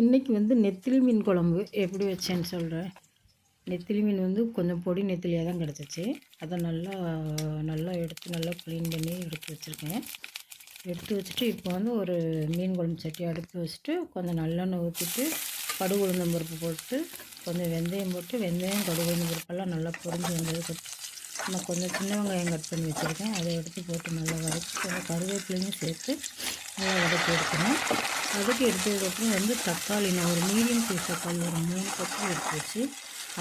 இன்றைக்கி வந்து நெத்திலி மீன் குழம்பு எப்படி வச்சேன்னு சொல்கிறேன் நெத்திலி மீன் வந்து கொஞ்சம் பொடி நெத்திலியாக தான் கிடச்சிச்சு. அதை நல்லா நல்லா எடுத்து நல்லா க்ளீன் பண்ணி எடுத்து வச்சுருக்கேன். எடுத்து வச்சுட்டு இப்போ வந்து ஒரு மீன் குழம்பு சட்டி அடுப்பு வச்சுட்டு கொஞ்சம் நல்லெண்ணெய் ஊற்றிட்டு கடுகு உளுந்தம் பருப்பு போட்டு கொஞ்சம் வெந்தயம் போட்டு வெந்தயம் கடுகு உளுந்தம் பருப்பெல்லாம் நல்லா பொறிஞ்சு வந்ததுக்கு நான் கொஞ்சம் சின்ன வெங்காயம் கட் பண்ணி வச்சுருக்கேன். அதை எடுத்து போட்டு நல்லா வதக்கி கொஞ்சம் கருவேப்பிலையும் சேர்த்து நல்லா வதக்கி எடுக்கணும். வதக்கி எடுத்ததுக்கப்புறம் வந்து தக்காளி நான் ஒரு மீடியம் சைஸ் தக்காளி ஒரு மூணு பக்கம் எடுத்து வச்சு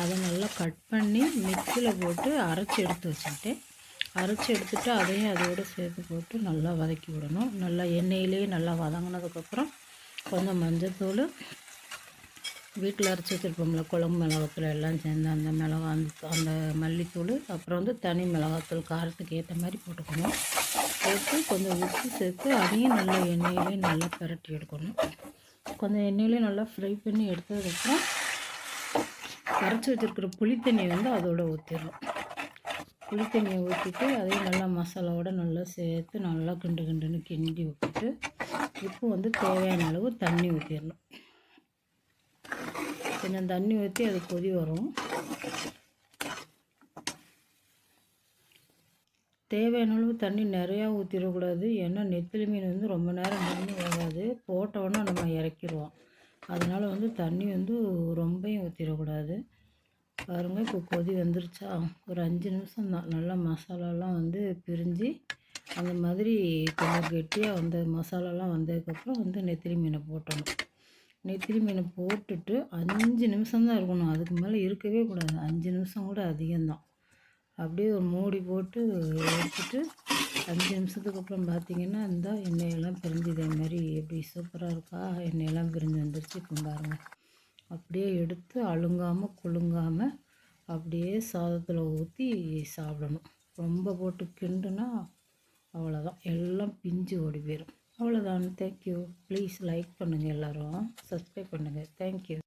அதை நல்லா கட் பண்ணி மிக்சியில் போட்டு அரைச்சி எடுத்து வச்சுக்கிட்டேன். அரைச்சி எடுத்துட்டு அதையும் அதோடு சேர்த்து போட்டு நல்லா வதக்கி விடணும். நல்லா எண்ணெயிலேயே நல்லா வதங்கினதுக்கப்புறம் கொஞ்சம் மஞ்சத்தூள் வீட்டில் அரைச்சி வச்சுருப்போம்ல குழம்பு மிளகாத்தூள் எல்லாம் சேர்ந்து அந்த மிளகா அந்த அந்த மல்லித்தூள் அப்புறம் வந்து தனி மிளகாத்தூள் காரத்துக்கு ஏற்ற மாதிரி போட்டுக்கணும். கொஞ்சம் உப்பு சேர்த்து அதையும் நல்லா எண்ணெயிலே நல்லா பரட்டி எடுக்கணும். கொஞ்சம் எண்ணெயிலே நல்லா ஃப்ரை பண்ணி எடுத்ததுக்கப்புறம் கரைச்சி வச்சுருக்கிற புளித்தண்ணியை வந்து அதோட ஊற்றிடணும் புளித்தண்ணியை ஊற்றிட்டு அதையும் நல்லா மசாலாவோட நல்லா சேர்த்து நல்லா கிண்டு கிண்டுன்னு கிண்டி விட்டுட்டு இப்போ வந்து தேவையான அளவு தண்ணி ஊற்றிடணும் கொஞ்சம் தண்ணி ஊற்றி அது கொதி வரும். தேவையான அளவு தண்ணி நிறையா ஊற்றிடக்கூடாது ஏன்னா நெத்திலி மீன் வந்து ரொம்ப நேரம் நின்று வராது. போட்டோன்னே நம்ம இறக்கிடுவோம். அதனால் வந்து தண்ணி வந்து ரொம்பையும் ஊற்றிடக்கூடாது பாருங்கள் இப்போ கொதி வந்துருச்சா? ஒரு அஞ்சு நிமிஷம் தான். நல்லா மசாலாலாம் வந்து பிரிஞ்சு அந்த மாதிரி கொஞ்சம் கெட்டியாக வந்த மசாலாலாம் வந்ததுக்கப்புறம் வந்து நெத்திலி மீனை போட்டணும். நெத்திலி மீனை போட்டுட்டு அஞ்சு நிமிஷம் தான் இருக்கணும். அதுக்கு மேலே இருக்கவே கூடாது. அஞ்சு நிமிஷம் கூட அதிகம்தான். அப்படியே ஒரு மூடி போட்டு எடுத்துட்டு அஞ்சு நிமிஷத்துக்கு அப்புறம் பார்த்தீங்கன்னா இந்த எண்ணெயெல்லாம் பிரிஞ்சு இதே மாதிரி எப்படி சூப்பராக இருக்கா? எண்ணெயெல்லாம் பிரிஞ்சு வந்துருச்சு. இப்போ பாருங்க. அப்படியே எடுத்து அழுங்காமல் குலுங்காமல் அப்படியே சாதத்தில் ஊற்றி சாப்பிடணும். ரொம்ப போட்டு கிண்டுனா அவ்வளோதான் எல்லாம் பிஞ்சு ஓடி போயிடும் அவ்வளோதான் தேங்க்யூ ப்ளீஸ் லைக் பண்ணுங்கள் எல்லோரும். சப்ஸ்கிரைப் பண்ணுங்கள் தேங்க்யூ